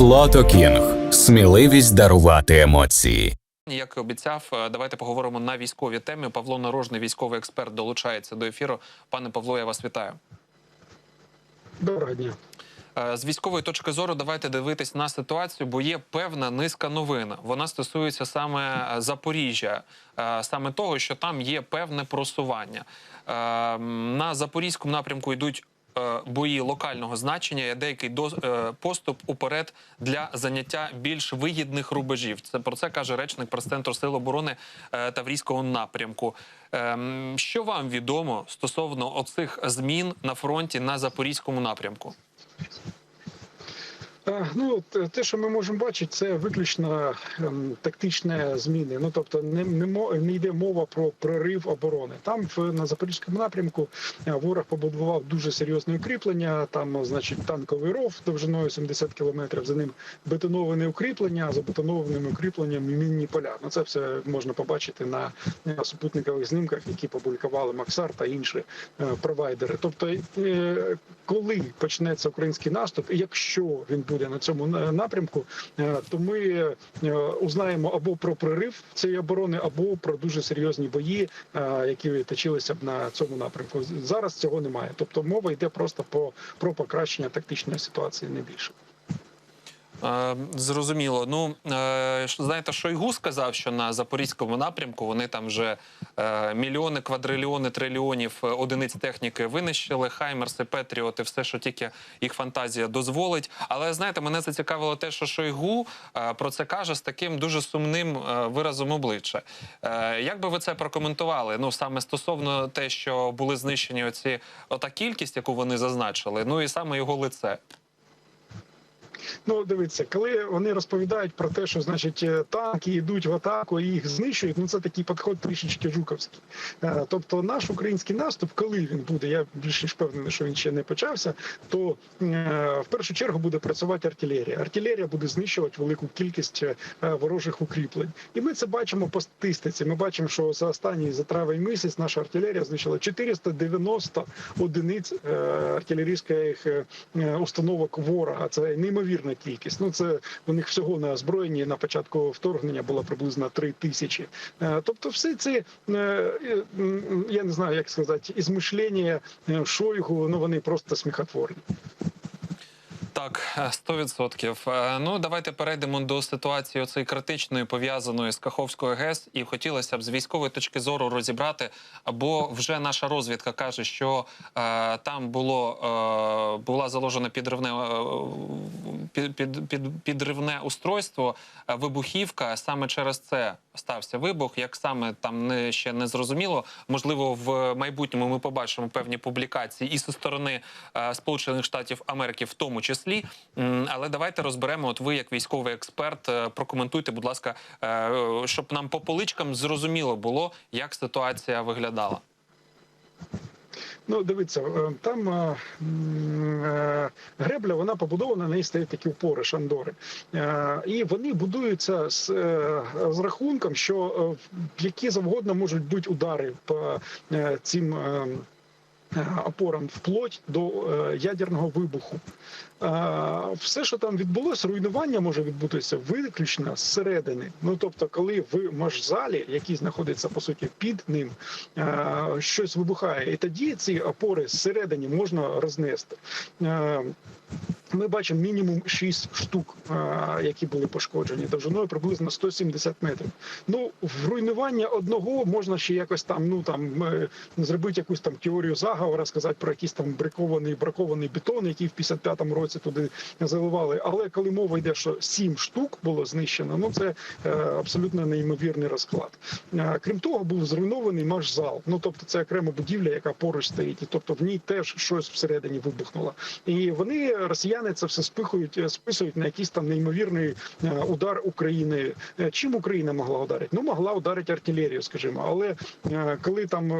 Флото Кінг. Сміливість дарувати емоції. Як і обіцяв, е, давайте поговоримо на військові темі. Павло Нарожний, військовий експерт, долучається до ефіру. Пане Павло, я вас вітаю. Доброго дня. Е, З військової точки зору давайте дивитись на ситуацію, бо є певна низка новин. Вона стосується саме е, Запоріжжя, саме того, що там є певне просування. На запорізькому напрямку йдуть. Е, Бої локального значення є деякий до, е, поступ уперед для заняття більш вигідних рубежів. Це про це каже речник прес-центру Сил оборони е, Таврійського напрямку. Ем, Що вам відомо стосовно оцих змін на фронті на запорізькому напрямку? Е, Ну, те- що ми можемо бачити, це виключно ем, тактичні зміни. Ну тобто, не, не, не йде мова про прорив оборони. Там в на запорізькому напрямку е, ворог побудував дуже серйозне укріплення. Там, значить, танковий ров довжиною 70 кілометрів. За ним бетоновані укріплення, а за бетонованими укріпленнями мінні поля. Ну це все можна побачити на, супутникових знімках, які публікували Максар та інші е, провайдери. Тобто, коли почнеться український наступ, якщо він буде на цьому напрямку, е, то ми е, узнаємо або про прорив цієї оборони, або про дуже серйозні бої, е, які точилися б на цьому напрямку. Зараз цього немає. Тобто мова йде просто по про покращення тактичної ситуації, не більше. Е, Зрозуміло. Ну е, знаєте, Шойгу сказав, що на запорізькому напрямку вони там вже е, мільйони, квадрильйони, трильйонів е, одиниць техніки винищили. Хаймерси, Петріоти, все, що тільки їх фантазія дозволить. Але знаєте, мене зацікавило те, що Шойгу про це каже з таким дуже сумним виразом обличчя. Е, Як би ви це прокоментували? Ну саме стосовно те, що були знищені оці ота кількість, яку вони зазначили, ну і саме його лице. Ну, дивіться, коли вони розповідають про те, що значить е, танки йдуть в атаку і їх знищують, ну це такий підход трішечки жуковський. Е, Тобто, наш український наступ, коли він буде, я більш ніж впевнений, що він ще не почався, то е, в першу чергу буде працювати артилерія. Артилерія буде знищувати велику кількість ворожих укріплень. І ми це бачимо по статистиці. Ми бачимо, що за останній за травень місяць наша артилерія знищила 490 одиниць артилерійських установок ворога. Це неймовірна кількість. Ну це у них всього на озброєнні на початку вторгнення було приблизно 3 тисячі. Е, Тобто, все ці е, е, я не знаю, як сказати, ізмишлення Шойгу, ну вони просто сміхотворні. Так, е, 100%. Е, Ну, давайте перейдемо до ситуації оцеї критичної, пов'язаної з Каховською ГЕС. І хотілося б з військової точки зору розібрати, бо вже наша розвідка каже, що е, там було е, була заложена підривне е, під, під, під, підривне устройство, е, вибухівка. Саме через це стався вибух. Як саме там не ще не зрозуміло. Можливо, в майбутньому ми побачимо певні публікації і зі сторони е, Сполучених Штатів Америки, в тому числі. М, Але давайте розберемо. От ви, як військовий експерт, е, прокоментуйте, будь ласка, е, щоб нам по поличкам зрозуміло було, як ситуація виглядала. Ну, дивіться, е, там е, гребля, вона побудована, на неї стоять такі упори, шандори. Е, І вони будуються з, з рахунком, що е, які завгодно можуть бути удари по е, цим. е, Опорам вплоть до е, ядерного вибуху. Е, Все, що там відбулося, руйнування може відбутися виключно зсередини. Ну тобто, коли в машзалі, який знаходиться по суті під ним, е, щось вибухає, і тоді ці опори зсередині можна рознести. Е, Ми бачимо мінімум 6 штук, е, які були пошкоджені довжиною приблизно 170 метрів. Ну, в руйнування одного можна ще якось там, ну там е, зробити якусь там теорію заговора, сказати про якийсь там бракований бракований бетон, який в 55-му році туди заливали. Але коли мова йде, що 7 штук було знищено, ну це е, абсолютно неймовірний розклад. Е, Крім того, був зруйнований наш зал. Ну тобто, це окрема будівля, яка поруч стоїть, і тобто в ній теж щось всередині вибухнуло. І вони росіяни це все спихують, е, списують на якийсь там неймовірний е, удар України. Е, Чим Україна могла ударити? Ну могла ударити артилерію, скажімо, але коли там.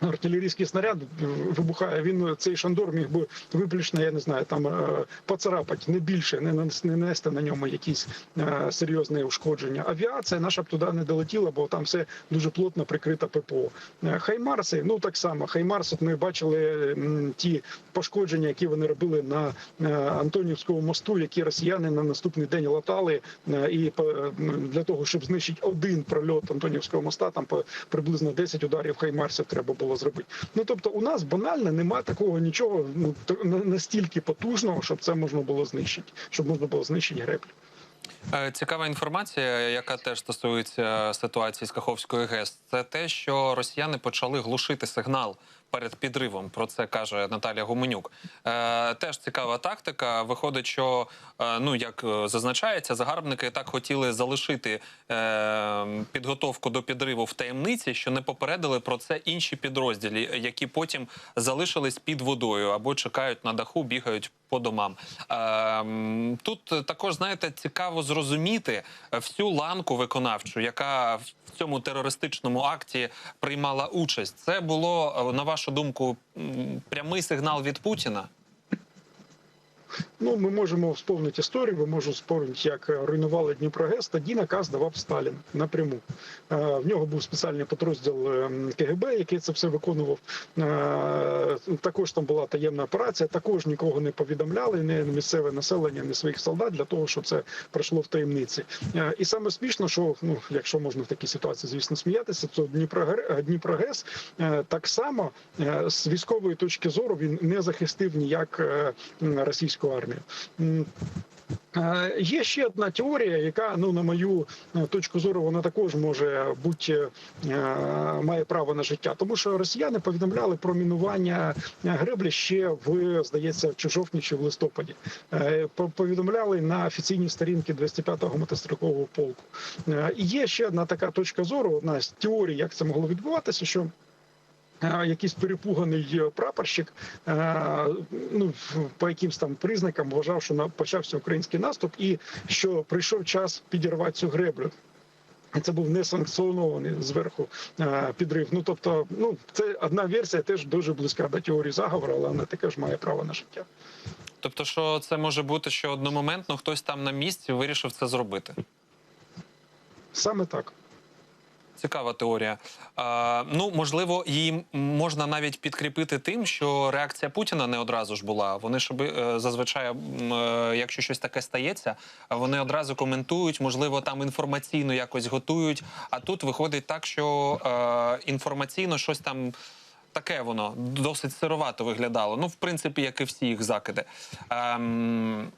Артилерійський снаряд е, вибухає. Він цей шандор міг би виплічно, я не знаю, там е, поцарапати не більше, не не нести на ньому якісь е, серйозні ушкодження. Авіація наша б туди не долетіла, бо там все дуже плотно прикрито ППО. Е, Хаймарси, ну так само. Хаймарс, от ми бачили ті пошкодження, які вони робили на е, Антонівському мосту, які росіяни на наступний день латали. е, І для того, щоб знищити один прольот Антонівського моста, там приблизно 10 ударів Хаймарсів треба було зробити. Ну тобто, у нас банально нема такого нічого ну настільки потужного, щоб це можна було знищити, щоб можна було знищити греблю. Е, Цікава інформація, яка теж стосується ситуації з Каховської ГЕС, це те, що росіяни почали глушити сигнал перед підривом. Про це каже Наталія Гуменюк. Е, теж цікава тактика. Виходить, що е, ну як е, зазначається, загарбники так хотіли залишити е, підготовку до підриву в таємниці, що не попередили про це інші підрозділі, які потім залишились під водою або чекають на даху, бігають по домам. Ем, Тут також знаєте цікаво зрозуміти всю ланку виконавчу, яка в цьому терористичному акті приймала участь. Це було е, на вашу думку прямий сигнал від Путіна. Ну, ми можемо вспомнити історію, ми можемо вспомнити, як е, руйнували Дніпрогес. Тоді наказ давав Сталін напряму. Е, В нього був спеціальний підрозділ е, КГБ, який це все виконував. Також там була таємна операція. Також нікого не повідомляли, не місцеве населення, не своїх солдат для того, щоб це пройшло в таємниці. І саме смішно, що ну, якщо можна в такій ситуації, звісно, сміятися, то Дніпрогес так само з військової точки зору він не захистив ніяк м, російську армію. Е, Є ще одна теорія, яка, ну на мою е, точку зору, вона також може бути е, має право на життя, тому що росіяни повідомляли про мінування греблі ще в здається, чи жовтні, чи в листопаді. Повідомляли на офіційній сторінці 205-го мотострілкового полку. І є ще одна така точка зору, одна з теорій, як це могло відбуватися, що якийсь перепуганий е, прапорщик, е, ну по якимсь там признакам вважав, що почався український наступ, і що прийшов час підірвати цю греблю. Це був несанкціонований зверху е, підрив. Ну тобто, ну це одна версія, теж дуже близька до теорії заговору, але вона також має право на життя. Тобто, що це може бути, що одномоментно хтось там на місці вирішив це зробити. Саме так. Цікава теорія. А, ну, можливо, її можна навіть підкріпити тим, що реакція Путіна не одразу ж була. Вони ж е, зазвичай, е, якщо щось таке стається, вони одразу коментують, можливо, там інформаційно якось готують. А тут виходить так, що е, інформаційно щось там. Таке воно досить сировато виглядало. Ну, в принципі, як і всі їх закиди. Ем,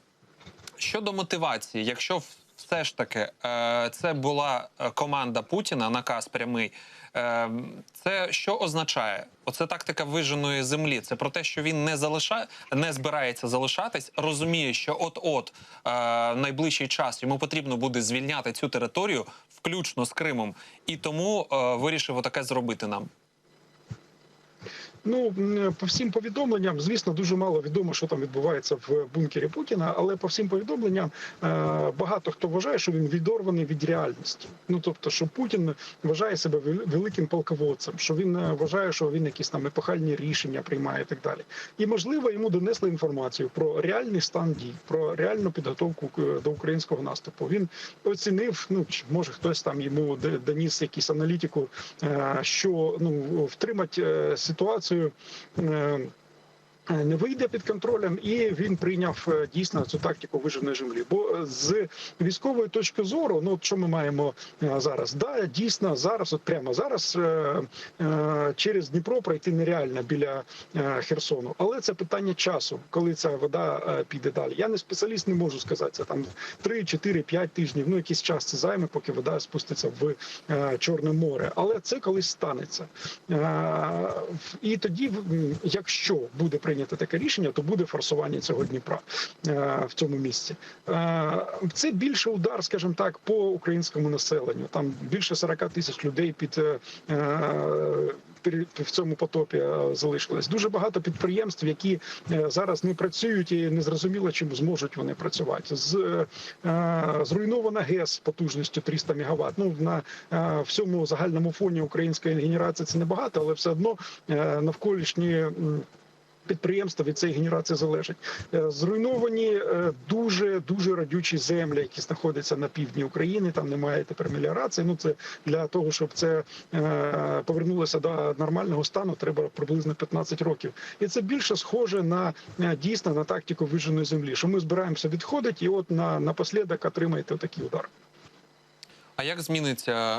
Щодо мотивації, якщо все ж таки е, це була е, команда Путіна, наказ прямий, е, це що означає? Оце тактика виженої землі. Це про те, що він не залишає, не збирається залишатись, розуміє, що от-от найближчий час йому потрібно буде звільняти цю територію, включно з Кримом, і тому вирішив отаке зробити нам. Ну по всім повідомленням, звісно, дуже мало відомо, що там відбувається в бункері Путіна. Але по всім повідомленням е, багато хто вважає, що він відорваний від реальності. Ну тобто, що Путін вважає себе великим полководцем, що він е, вважає, що він якісь там епохальні рішення приймає і так далі. І можливо йому донесли інформацію про реальний стан дій, про реальну підготовку до українського наступу. Він оцінив, ну може хтось там йому доніс якусь аналітику, е, що ну втримати ситуацію. Е, Не вийде під контролем, і він прийняв е, дійсно цю тактику виженої землі. Бо е, з військової точки зору, ну що ми маємо е, зараз? Да, дійсно зараз, от прямо зараз, е, е, через Дніпро пройти нереально біля е, Херсону. Але це питання часу, коли ця вода е, піде далі. Я не спеціаліст, не можу сказати. Це там 3, 4, 5 тижнів. Ну якийсь час це займе, поки вода спуститься в е, Чорне море. Але це колись станеться. Е, І тоді, якщо буде прийнято таке рішення, то буде форсування цього Дніпра е, в цьому місці. Е, Це більше удар, скажімо так, по українському населенню. Там більше 40 тисяч людей під е, в цьому потопі залишилось. Дуже багато підприємств, які зараз не працюють і не зрозуміло, чим зможуть вони працювати. З зруйнована ГЕС потужністю 300 МВт. Ну на всьому загальному фоні української генерації це небагато, але все одно навколишні. Підприємства від цієї генерації залежать. Е, Зруйновані е, дуже дуже радючі землі, які знаходяться на півдні України. Там немає тепер меліорації. Ну це для того, щоб це е, повернулося до нормального стану, треба приблизно 15 років. І це більше схоже на дійсно на тактику виженої землі. Що ми збираємося відходити, і от на напослідок отримаєте такий удар. А як зміниться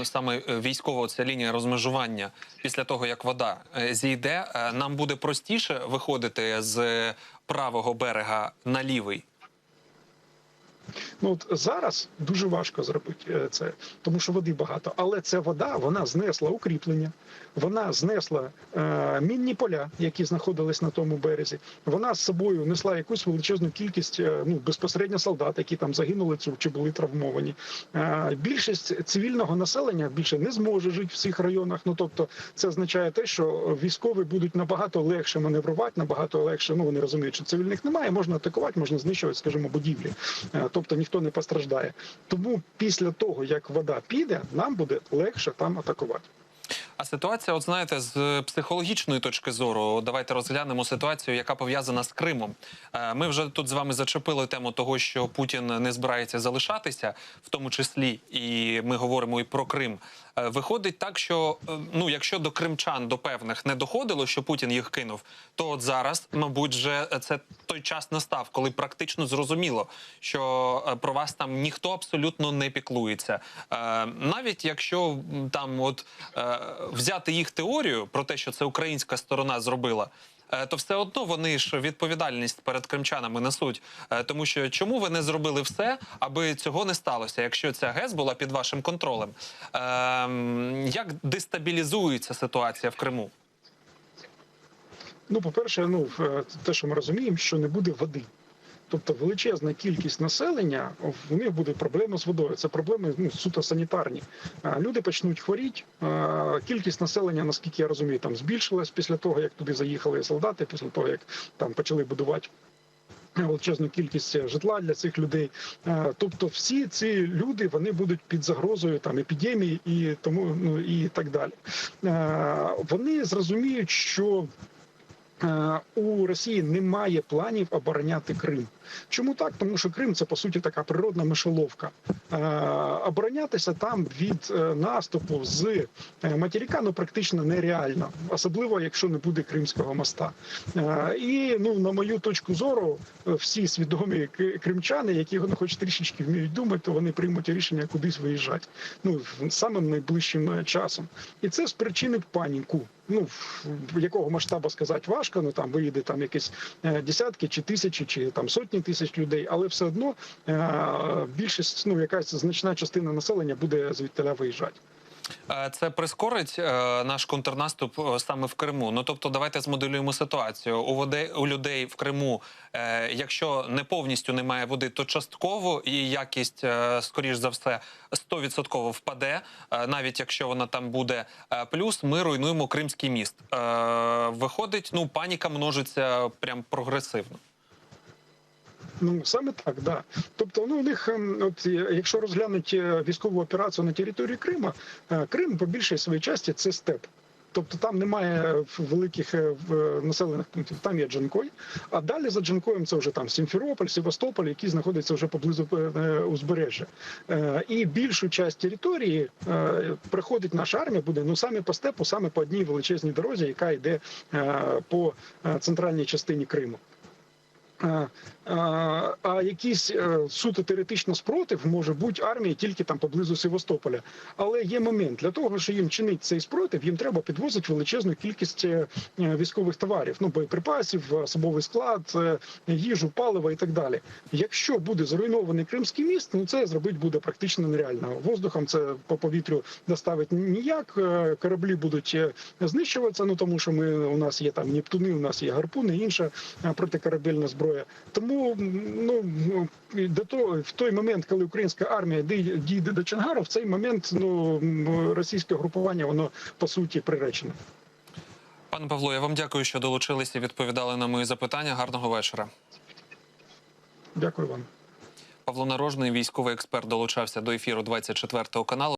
е, саме е, військова ця лінія розмежування після того, як вода е, зійде? Е, нам буде простіше виходити з правого берега на лівий? Ну от зараз дуже важко зробити це, тому що води багато. Але ця вода вона знесла укріплення, вона знесла е, мінні поля, які знаходились на тому березі. Вона з собою несла якусь величезну кількість е, ну безпосередньо солдат, які там загинули чи були травмовані. Е, більшість цивільного населення більше не зможе жити в цих районах. Ну тобто, це означає те, що військові будуть набагато легше маневрувати, набагато легше. Ну вони розуміють, що цивільних немає. Можна атакувати, можна знищувати, скажімо, будівлі. Е, Тобто ніхто не постраждає. Тому після того, як вода піде, нам буде легше там атакувати. А ситуація, от знаєте, з психологічної точки зору, давайте розглянемо ситуацію, яка пов'язана з Кримом. Е, Ми вже тут з вами зачепили тему того, що Путін не збирається залишатися, в тому числі, і ми говоримо і про Крим. Е, Виходить так, що е, ну, якщо до кримчан до певних не доходило, що Путін їх кинув, то от зараз, мабуть, вже це той час настав, коли практично зрозуміло, що е, про вас там ніхто абсолютно не піклується. Навіть якщо там от взяти їх теорію про те, що це українська сторона зробила. Е, То все одно вони ж відповідальність перед кримчанами несуть, Е, тому що чому ви не зробили все, аби цього не сталося, якщо ця ГЕС була під вашим контролем? Ем, Як дестабілізується ситуація в Криму? Ну, по-перше, ну те, що ми розуміємо, що не буде води. Тобто величезна кількість населення, в них буде проблема з водою. Це проблеми ну, суто санітарні. Люди почнуть хворіти. Кількість населення, наскільки я розумію, там збільшилась після того, як туди заїхали солдати, після того як там почали будувати. Величезну кількість житла для цих людей, Е, тобто всі ці люди вони будуть під загрозою там епідемії і тому ну і так далі. Е, Вони зрозуміють, що Е, у Росії немає планів обороняти Крим. Чому так? Тому що Крим це по суті така природна мишоловка. Е, Оборонятися там від е, наступу з е, материка ну практично нереально, особливо якщо не буде Кримського моста. Е, І ну на мою точку зору, е, всі свідомі кримчани, які ну, хоч трішечки вміють думати, то вони приймуть рішення кудись виїжджати. Ну самим найближчим е, часом, і це спричинить паніку. Ну якого масштабу сказати важко. Ну там виїде там якісь е, десятки чи тисячі, чи там сотні тисяч людей, але все одно е, більшість, ну якась значна частина населення буде звідти виїжджати. Е, Це прискорить е, наш контрнаступ е, саме в Криму. Ну тобто, давайте змоделюємо ситуацію. У води у людей в Криму, якщо не повністю немає води, то частково і якість, скоріш за все, 100% впаде. Навіть якщо вона там буде плюс, ми руйнуємо Кримський міст. Виходить, ну паніка множиться прям прогресивно. Ну саме так, да. Тобто, ну у них, ем, от е, якщо розглянути е, військову операцію на території Крима, е, Крим по більшій своїй часті це степ. Тобто там немає великих населених пунктів, там є Джанкой, а далі за Джанкоєм це вже там Сімферополь, Севастополь, які знаходяться вже поблизу узбережжя. І більшу часть території приходить наша армія, буде ну саме по степу, саме по одній величезній дорозі, яка йде по центральній частині Криму. А, а, а якийсь е, суто теоретично спротив може бути армії тільки там поблизу Севастополя. Але є момент для того, що їм чинить цей спротив, їм треба підвозити величезну кількість е, е, військових товарів, ну боєприпасів, особовий склад, е, їжу, паливо і так далі. Якщо буде зруйнований Кримський міст, ну це зробити буде практично нереально. Воздухом це по повітрю доставить ніяк. е, Кораблі будуть е, знищуватися. Ну тому що ми у нас є там Нептуни, у нас є гарпуни, інша е, протикорабельна зброя. Зброя. Тому ну до того в той момент, коли українська армія дійде до Чонгару, в цей момент ну російське групування воно по суті приречене. Пане Павло, я вам дякую, що долучилися і відповідали на мої запитання. Гарного вечора. Дякую вам. Павло Нарожний, військовий експерт, долучався до ефіру 24 каналу.